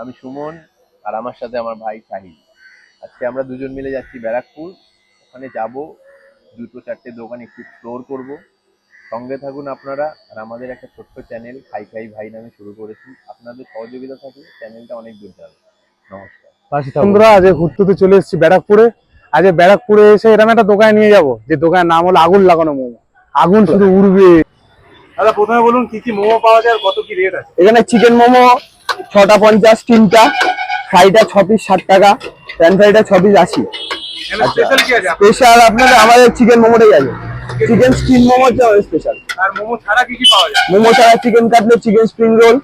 আমি সুমন আর আমার সাথে আমার ভাই শাহিদ আজকে আমরা দুজন মিলে যাচ্ছি ব্যারাকপুর। ওখানে যাব দুটো চারটে দোকান একটু এক্সপ্লোর করব। সঙ্গে থাকুন আপনারা আর আমাদের একটা ছোট্ট চ্যানেল খাই খাই ভাই নামে শুরু করেছি। আপনাদের সহযোগিতা থাকলে চ্যানেলটা অনেক দূর যাবে। নমস্কার। বন্ধুরা আজ ঘুরতে চলে এসেছি ব্যারাকপুরে। আজ ব্যারাকপুরে এসে এরকম একটা দোকানে নিয়ে যাব। যে দোকানের নাম হলো আগুন লাগানো মোমো। আগুন শুধু উড়বে। দাদা প্রথমে বলুন কি কি মোমো পাওয়া যায় আর কত কি রেট আছে? এখানে চিকেন মোমো ছটা পঞ্চাশ তিনটা। ফ্রাইটা ছ পিস ষাট টাকা প্যান ফ্রাইটা ছ পিস আশি। স্পেশাল কি আপনাদের আমাদের চিকেন মোমোটাই আছে। চিকেন স্টিম মোমো স্পেশাল আর মোমো ছাড়া কি কি পাওয়া যায়? মোমো ছাড়া chicken cutlet chicken spring roll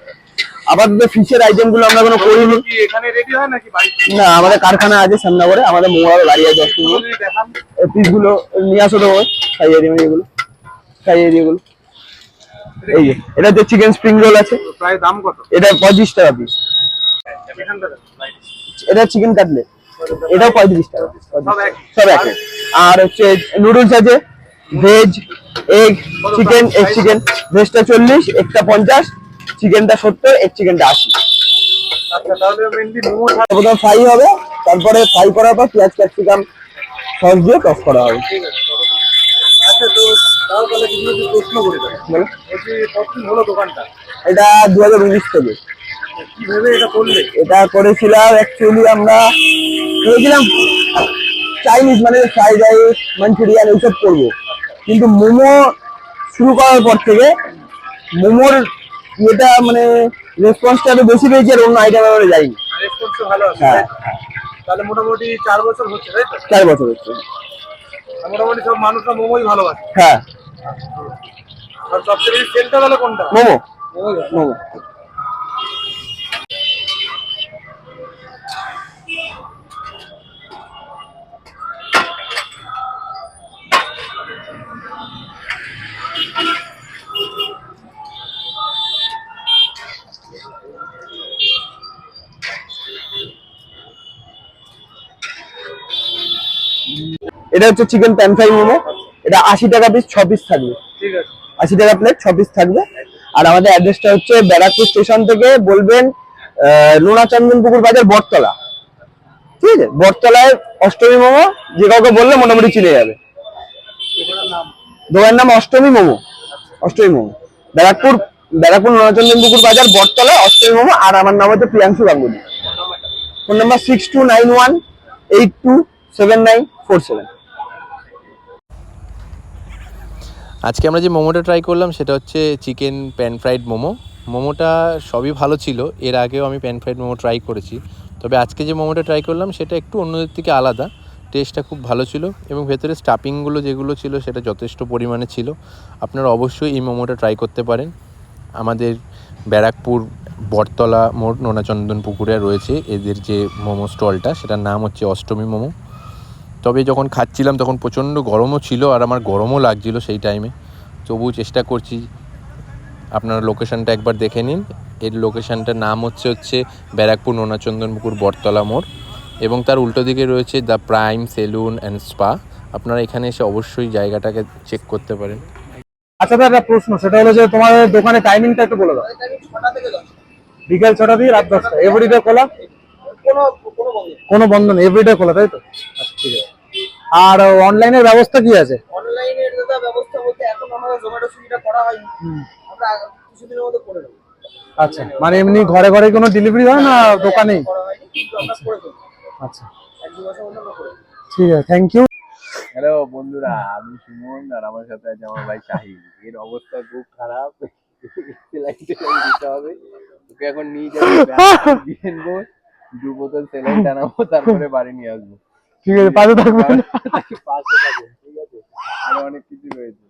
আপাতত ফিশের আইটেমগুলো আমরা কোনো করিনি। এখানে রেডি হয় নাকি না আমাদের কারখানা আছে সামনাগরে আমাদের মোমোর গাড়ি আছে। পিসগুলো নিয়ে আসো তো খাইয়ে দিবেন এগুলো। খাইয়ে দিয়ে এগুলো। এই যে এটা হচ্ছে চিকেন স্প্রিং রোল আছে প্রায় দাম কত? এটা পঁচিশ টাকা পিস এটা চিকেন কাটলেট এটাও পঁয়ত্রিশ টাকা। সব এক আর হচ্ছে নুডলস আছে veg egg chicken egg chicken ভেজটা চল্লিশ এগটা পঞ্চাশ চিকেনটা সত্তর এগ চিকেনটা আশি। আচ্ছা প্রথমে ফ্রাই হবে তারপরে ফ্রাই করার পর পেঁয়াজ ক্যাপসিকাম সস দিয়ে টস করা হবে ঠিক আছে আচ্ছা তো তাহলে করে বলো। কতদিন হলো দোকানটা? এটা দু হাজার উনিশ থেকে। এটা করলে? এটা করেছিলাম অ্যাকচুয়ালি আমরা ভেবেছিলাম চাইনিজ মানে ফ্রাইড রাইস মাঞ্চুরিয়ান এইসব করব। কিন্তু মোমো শুরু করার পর থেকে মোমোর ইয়েটা মানে রেসপন্সটা একটু বেশি পেয়েছি আর অন্য আইটেম আমরা যাইনি। ভালো হ্যাঁ। তাহলে মোটামুটি চার বছর হচ্ছে চার বছর হচ্ছে। মোটামুটি সব মানুষরা মোমোই ভালোবাসে। হ্যাঁ। আর সবচেয়ে বেশি সেলটা তাহলে কোনটা? মোমো। মোমো এটা হচ্ছে চিকেন প্যান ফ্রাই মোমো। এটা আশি টাকা পিস ছ পিস থাকবে। ঠিক আছে। আশি টাকা প্লেট ছ পিস থাকবে। আর আমাদের অ্যাড্রেসটা হচ্ছে ব্যারাকপুর স্টেশন থেকে বলবেন লোনাচন্দন পুকুর বাজার, বটতলা। ঠিক আছে? বটতলায় অষ্টমী মোমো, যে কাউকে বললে মোটামুটি চিনে যাবে। দোকানের নাম অষ্টমী মোমো। অষ্টমী মোমো। ব্যারাকপুর ব্যারাকপুর লোনাচন্দন পুকুর বাজার, বটতলা, অষ্টমী মোমো, আর আমার নাম হচ্ছে Priyanshu Ganguly. Phone number six two nine one eight two seven nine four seven আজকে আমরা যে মোমোটা ট্রাই করলাম, সেটা হচ্ছে চিকেন প্যান ফ্রাইড মোমো। মোমোটা সবই ভালো ছিল, এর আগেও আমি প্যান ফ্রাইড মোমো ট্রাই করেছি। তবে আজকে যে মোমোটা ট্রাই করলাম, সেটা একটু অন্যদের থেকে আলাদা। টেস্টটা খুব ভালো ছিল এবং ভেতরে স্টাফিংগুলো যেগুলো ছিল, সেটা যথেষ্ট পরিমাণে ছিল। আপনারা অবশ্যই এই মোমোটা ট্রাই করতে পারেন। আমাদের ব্যারাকপুর বটতলা মোড় নোনাচন্দন পুকুরে রয়েছে এদের যে মোমো স্টলটা, সেটার নাম হচ্ছে অষ্টমী মোমো। তবে যখন খাচ্ছিলাম তখন প্রচণ্ড গরমও ছিল আর আমার গরমও লাগছিল সেই টাইমে তবুও চেষ্টা করছি আপনারা লোকেশনটা একবার দেখে নিন। এর লোকেশানটার নাম হচ্ছে হচ্ছে ব্যারাকপুর নোনাচন্দনপুকুর বটতলা মোড় এবং তার উল্টো দিকে রয়েছে the prime salon and spa আপনারা এখানে এসে অবশ্যই জায়গাটাকে চেক করতে পারেন। আচ্ছা দাদা প্রশ্ন। সেটা হলো যে তোমাদের দোকানের টাইমিংটা একটু বলে দাও। বিকেল ছটা রাত দশটা। এভরিডে খোলা? কোনো বন্ধ নেই। এভরিডে খোলা, তাই তো? আচ্ছা ঠিক আছে। আর অনলাইনের ব্যবস্থা কি আছে? অনলাইনের দাদা ব্যবস্থা বলতে এখন আমাদের জোম্যাটো সুবিধা করা হয়নি। আমরা কিছুদিনের মধ্যে করে দেবো। আচ্ছা মানে এমনি ঘরে ঘরে কোনো ডেলিভারি হয় না আমরা দেবো। আচ্ছা। আমরা দেবো। ঠিক আছে থ্যাংক ইউ হ্যালো বন্ধুরা আমি সুমন আর আমার সাথে আছে আমার ভাই শাহিদ এর অবস্থা খুব খারাপ। দিতে হবে। ওকে এখন নিয়ে যাব দু বোতল সেলাইন টানাবো তারপরে বাড়ি নিয়ে আসব। ঠিক আছে পাশে থাকবেন। পাশে থাকবেন ঠিক আছে। আরও অনেক কিছু রয়েছে।